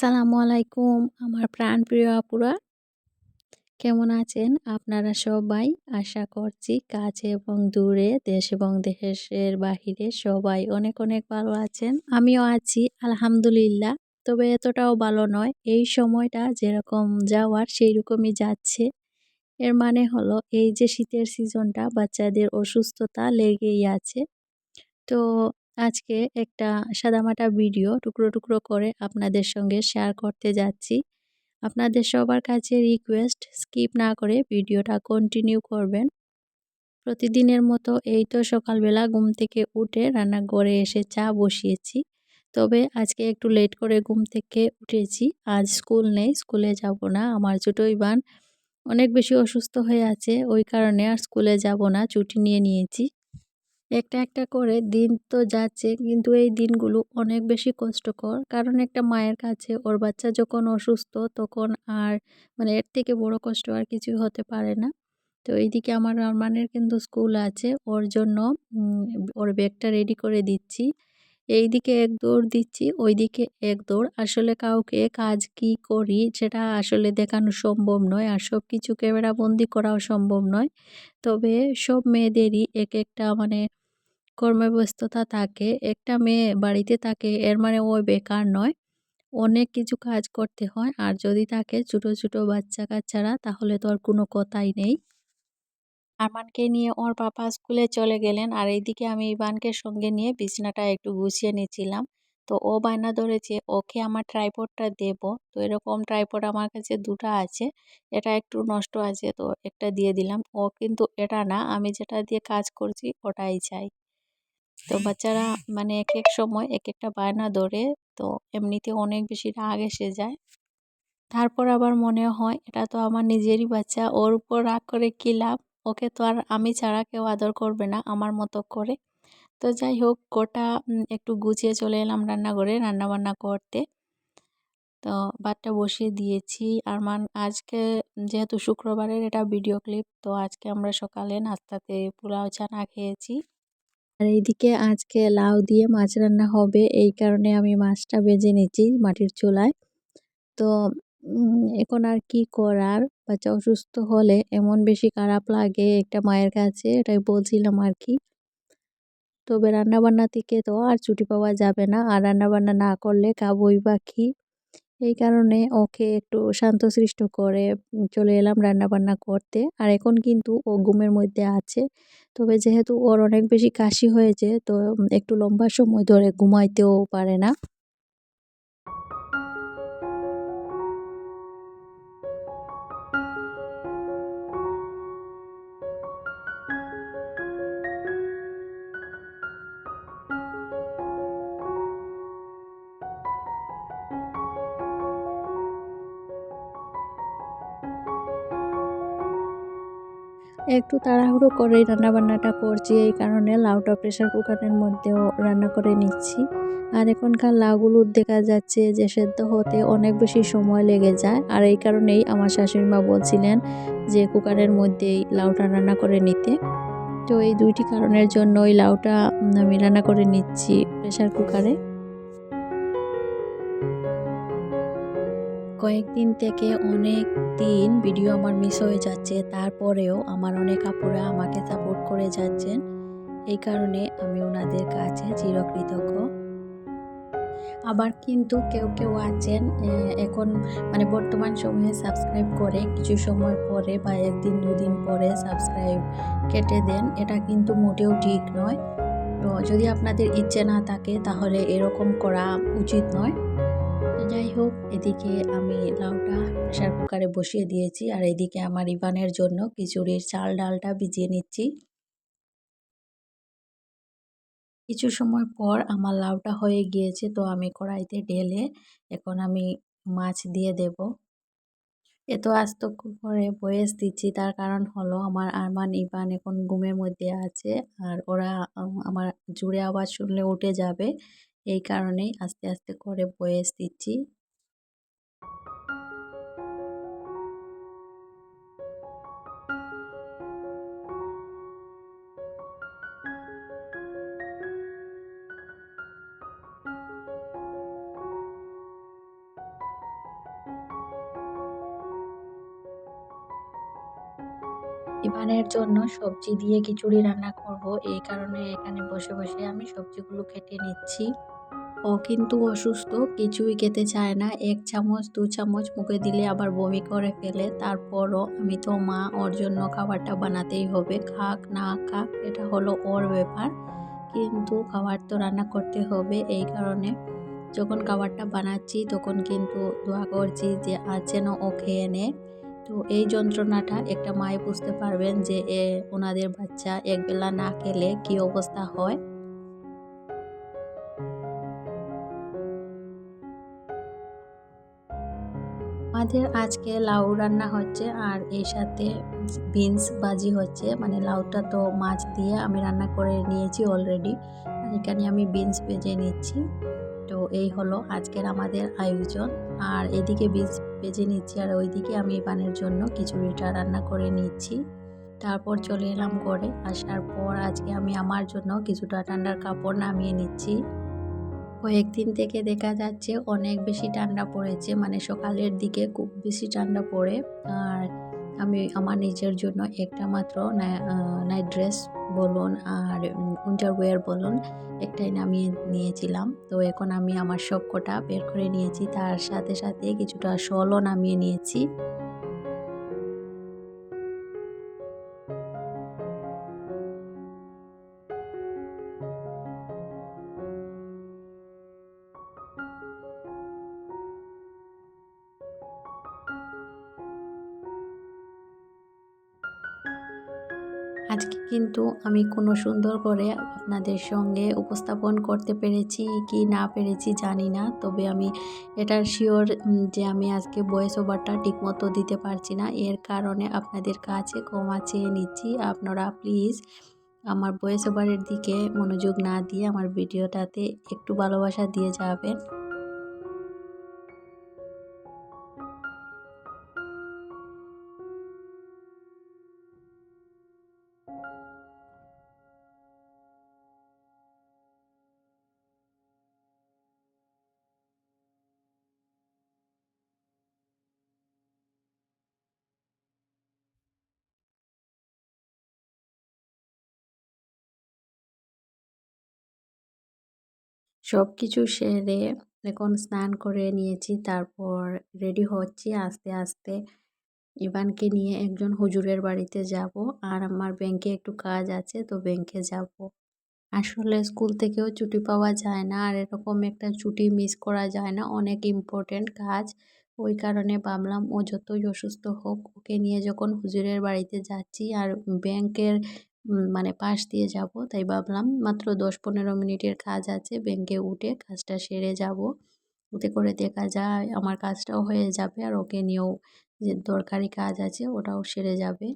আসসালামু আলাইকুম, আমার প্রাণ প্রিয় আপুরা। কেমন আছেন? আপনারা সবাই? আশা করছি কাছে এবং দূরে, দেশ এবং দেশের বাহিরে সবাই অনেক অনেক ভালো আছেন। আমিও আছি, আলহামদুলিল্লাহ। তবে এতটাও ভালো নয়, এই সময়টা যেরকম যাওয়ার সেই রকমই যাচ্ছে। এর মানে হলো, এই যে শীতের সিজনটা বাচ্চাদের অসুস্থতা লেগেই আছে। তো আজকে একটা সাদামাটা ভিডিও টুকরো টুকরো করে আপনাদের সঙ্গে শেয়ার করতে যাচ্ছি। আপনাদের সবার কাছে রিকোয়েস্ট স্কিপ না করে ভিডিওটা কন্টিনিউ করবেন। প্রতিদিনের মতো এই তো সকালবেলা ঘুম থেকে উঠে রান্নাঘরে এসে চা বসিয়েছি। তবে আজকে একটু লেট করে ঘুম থেকে উঠেছি। আজ স্কুল নেই স্কুলে যাব না। আমার ছোটো বান অনেক বেশি অসুস্থ হয়ে আছে। ওই কারণে আর স্কুলে যাব না। ছুটি নিয়ে নিয়েছি। একটা একটা করে দিন তো যাচ্ছে কিন্তু এই দিনগুলো অনেক বেশি কষ্টকর। কারণ একটা মায়ের কাছে ওর বাচ্চা যখন অসুস্থ তখন আর মানে এর থেকে বড় কষ্ট আর কিছুই হতে পারে না। তো এইদিকে আমার রহমানের কিন্তু স্কুল আছে, ওর জন্য ওর ব্যাগটা রেডি করে দিচ্ছি। এইদিকে এক দৌড় দিচ্ছি, ওইদিকে এক দৌড়। আসলে কাউকে কাজ কি করি সেটা আসলে দেখানো সম্ভব নয় আর সব কিছু ক্যামেরাবন্দি করাও সম্ভব নয়। তবে সব মেয়েদেরই এক একটা মানে কর্মব্যস্ততা থাকে, একটা মেয়ে বাড়িতে থাকে, এর মানে ওই বেকার নয়। অনেক কিছু কাজ করতে হয়, আর যদি থাকে ছোট ছোট বাচ্চা কাচ্চারা তাহলে তো আর কোনো কথাই নেই। আরমানকে নিয়ে ওর পাপা স্কুলে চলে গেলেন, আর এইদিকে আমি ইবানকে সঙ্গে নিয়ে বিছনাটা একটু গুছিয়ে নিয়েছিলাম। তো ও বায়না ধরেছে, ওকে আমার ট্রাইপডটা দেব। তো এরকম ট্রাইপড আমার কাছে দুটো আছে, এটা একটু নষ্ট আছে, তো একটা দিয়ে দিলাম। ও কিন্তু এটা না, আমি যেটা দিয়ে কাজ করছি, ওটাই চাই। তো বাচ্চারা মানে এক এক সময় এক একটা বায়না ধরে, তো এমনিতে অনেক বেশি রাগ এসে যায়। তারপর আবার মনে হয়, এটা তো আমার নিজেরই বাচ্চা, ওর উপর রাগ করে কী লাভ? ওকে তো আর আমি ছাড়া কেউ আদর করবে না আমার মতো করে। তো যাই হোক, গোটা একটু গুছিয়ে চলে এলাম রান্নাঘরে রান্নাবান্না করতে। তো ভাতটা বসিয়ে দিয়েছি। আর মান আজকে যেহেতু শুক্রবারের এটা ভিডিও ক্লিপ, তো আজকে আমরা সকালে নাস্তাতে পোলাও চানা খেয়েছি। আর এইদিকে আজকে লাউ দিয়ে মাছ রান্না হবে। এই কারণে আমি মাছটা বেজে নিচ্ছি মাটির চুলায়। তো এখন আর কি করার? বাচ্চা অসুস্থ হলে এমন বেশি খারাপ লাগে একটা মায়ের কাছে, এটাই বলছিলাম আর কি। তবে রান্নাবান্না থেকে তো আর ছুটি পাওয়া যাবে না। আর রান্নাবান্না না করলে খাবই বা কী? এই কারণে ওকে একটু শান্ত সৃষ্ট করে চলে এলাম রান্না বান্না করতে। আর এখন কিন্তু ও ঘুমের মধ্যে আছে। তবে যেহেতু ওর অনেক বেশি কাশি হয়েছে, তো একটু লম্বা সময় ধরে ঘুমাইতেও পারে না। একটু তাড়াহুড়ো করেই রান্নাবান্নাটা করছি, এই কারণে লাউটা প্রেশার কুকারের মধ্যেও রান্না করে নিচ্ছি। আর এখনকার লাউগুলো দেখা যাচ্ছে যে সেদ্ধ হতে অনেক বেশি সময় লেগে যায়। আর এই কারণেই আমার শাশুড়ি মা বলছিলেন যে কুকারের মধ্যেই লাউটা রান্না করে নিতে। তো এই দুইটি কারণের জন্য ওই লাউটা আমি রান্না করে নিচ্ছি প্রেশার কুকারে। কয়েকদিন থেকে অনেক দিন ভিডিও আমার মিস হয়ে যাচ্ছে। তারপরেও আমার অনেক আপুরা আমাকে সাপোর্ট করে যাচ্ছেন। এই কারণে আমি ওনাদের কাছে চিরকৃতজ্ঞ। আবার কিন্তু কেউ কেউ আছেন এখন মানে বর্তমান সময়ে সাবস্ক্রাইব করে, কিছু সময় পরে বা একদিন, দুদিন পরে সাবস্ক্রাইব কেটে দেন। এটা কিন্তু মোটেও ঠিক নয়। তো যদি আপনাদের ইচ্ছে না থাকে, তাহলে এরকম করা উচিত নয়। যাই হোক, এদিকে আমি লাউটা প্রেশার কুকারে বসিয়ে দিয়েছি আর এদিকে আমার ইভানের জন্য খিচুড়ির চাল ডালটা ভিজিয়ে নিচ্ছি। কিছু সময় পর আমার লাউটা হয়ে গিয়েছে তো আমি কড়াইতে ঢেলে এখন আমি মাছ দিয়ে দেব। এত আস্ত করে বয়েস দিচ্ছি, তার কারণ হলো আমার আরমান ইবান এখন ঘুমের মধ্যে আছে আর ওরা, আমার জুড়ে আওয়াজ শুনলে উঠে যাবে। এই কারণেই আস্তে আস্তে করে বয়েস দিচ্ছি ইভানের জন্য সবজি দিয়ে খিচুড়ি রান্না করব। এই কারণে এখানে বসে বসে আমি সবজিগুলো কেটে নিচ্ছি। ও কিন্তু অসুস্থ, কিছুই খেতে চায় না। এক চামচ, দু চামচ মুখে দিলে আবার বমি করে ফেলে। তারপরও আমি তো মা, ওর জন্য খাবারটা বানাতেই হবে। খাক না খাক, এটা হলো ওর ব্যাপার। কিন্তু খাবার তো রান্না করতে হবে এই কারণে। যখন খাবারটা বানাচ্ছি, তখন কিন্তু দোয়া করছি যে, আজ যেন ও খেয়ে নে। তো এই যন্ত্রণাটা একটা মায়ে বুঝতে পারবেন যে, এ, ওনাদের বাচ্চা একবেলা না খেলে কি অবস্থা হয়। আমাদের আজকে লাউ রান্না হচ্ছে আর এর সাথে বিনস ভাজি হচ্ছে। মানে লাউটা তো মাছ দিয়ে আমি রান্না করে নিয়েছি অলরেডি এখানে আমি বিনস ভেজে নিচ্ছি। তো এই হলো আজকের আমাদের আয়োজন। আর এদিকে বিনস ভেজে নিচ্ছি আর ওইদিকে আমি পানের জন্য খিচুড়িটা রান্না করে নিচ্ছি। তারপর চলে এলাম করে আসার পর আজকে আমি আমার জন্য কিছুটা ঠান্ডার কাপড় নামিয়ে নিচ্ছি। কয়েকদিন থেকে দেখা যাচ্ছে অনেক বেশি ঠান্ডা পড়েছে মানে সকালের দিকে খুব বেশি ঠান্ডা পড়ে। আর আমি আমার নিজের জন্য একটা মাত্র নাইট ড্রেস বলুন আর উইন্টার উইন্টারওয়্যার বলুন একটাই নামিয়ে নিয়েছিলাম। তো এখন আমি আমার সব কটা বের করে নিয়েছি, তার সাথে সাথে কিছুটা শলও নামিয়ে নিয়েছি। আজকে কিন্তু আমি কোনো সুন্দর করে আপনাদের সঙ্গে উপস্থাপন করতে পেরেছি কি না পেরেছি জানি না। তবে আমি এটার শিওর যে আমি আজকে ভয়েস ওভারটা ঠিকমতো দিতে পারছি না। এর কারণে আপনাদের কাছে ক্ষমা চেয়ে নিচ্ছি। আপনারা প্লিজ আমার ভয়েস ওভারের দিকে মনোযোগ না দিয়ে আমার ভিডিওটাতে একটু ভালোবাসা দিয়ে যাবেন। সব কিছু সেরে এখন স্নান করে নিয়েছি, তারপর রেডি হচ্ছি আস্তে আস্তে। ইভানকে নিয়ে একজন হুজুরের বাড়িতে যাব, আর আমার ব্যাংকে একটু কাজ আছে, তো ব্যাংকে যাব। আসলে স্কুল থেকেও ছুটি পাওয়া যায় না, আর এরকম একটা ছুটি মিস করা যায় না, অনেক ইম্পর্টেন্ট কাজ। ওই কারণে ভাবলাম ও যতই অসুস্থ হোক, ওকে নিয়ে যখন হুজুরের বাড়িতে যাচ্ছি, আর ব্যাংকের মানে পাশ দিয়ে যাব। তাই ভাবলাম মাত্র দশ পনেরো মিনিটের কাজ আছে ব্যাংকে উঠে কাজটা সেরে যাব। উঠে করে দেখা যায় আমার কাজটাও হয়ে যাবে আর ওকে নিয়েও যে দরকারি কাজ আছে ওটাও সেরে যাবে।